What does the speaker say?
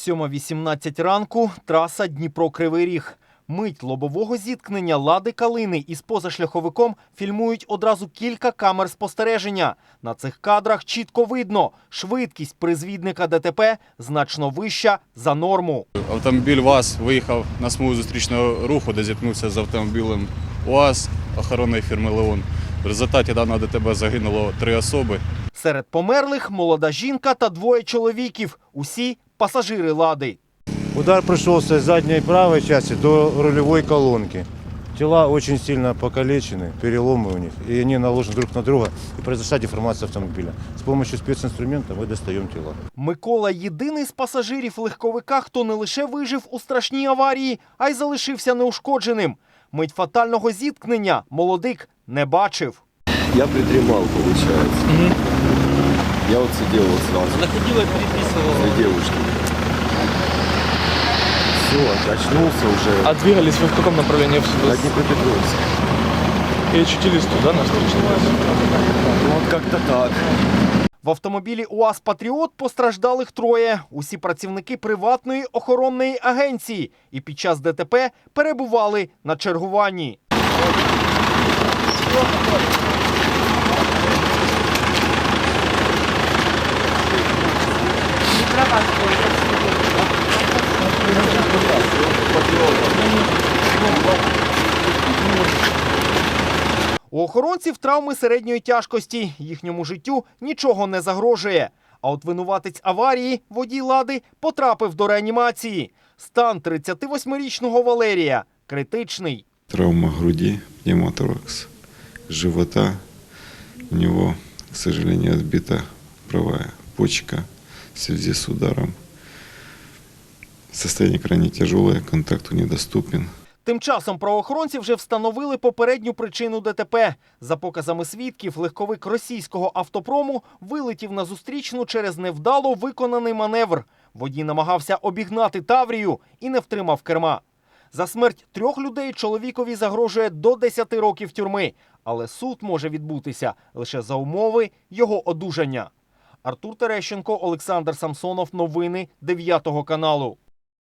7.18 ранку, траса Дніпро-Кривий Ріг. Мить лобового зіткнення лади калини із позашляховиком фільмують одразу кілька камер спостереження. На цих кадрах чітко видно, швидкість призвідника ДТП значно вища за норму. Автомобіль ВАЗ виїхав на смугу зустрічного руху, де зіткнувся з автомобілем УАЗ охоронної фірми Леон. В результаті даного ДТП загинуло три особи. Серед померлих молода жінка та двоє чоловіків. Усі пасажири лади. Удар пришелся с задней правой части до рулевой колонки. Тела очень сильно покалечены, переломы у них, и они наложены друг на друга, и произошла деформация автомобиля. С помощью специнструмента мы достаем тела. Микола єдиний з пасажирів легковика, хто не лише вижив у страшній аварії, а й залишився неушкодженим. Мить фатального зіткнення молодик не бачив. Я придремал, получается. Я вот сидел вот сразу. Находила, переписывала. Две девушки. Все, очнулся уже. А двигались вы в каком направлении? На В- Днепропетровск. И очутились туда, на встречный Ну, вот как-то так. В автомобілі УАЗ Патріот постраждалих троє. Усі працівники приватної охоронної агенції і під час ДТП перебували на чергуванні. У охоронців травми середньої тяжкості. Їхньому життю нічого не загрожує. А от винуватець аварії, водій лади, потрапив до реанімації. Стан 38-річного Валерія критичний. Травма груди, пневмоторакс, живота. У него, к сожалению, отбита правая почка в связи с ударом. Состояние крайне тяжелое, контакту недоступен. Тим часом правоохоронці вже встановили попередню причину ДТП. За показами свідків, легковик російського автопрому вилетів на зустрічну через невдало виконаний маневр. Водій намагався обігнати Таврію і не втримав керма. За смерть трьох людей чоловікові загрожує до 10 років тюрми, але суд може відбутися лише за умови його одужання. Артур Терещенко, Олександр Самсонов. Новини 9 каналу.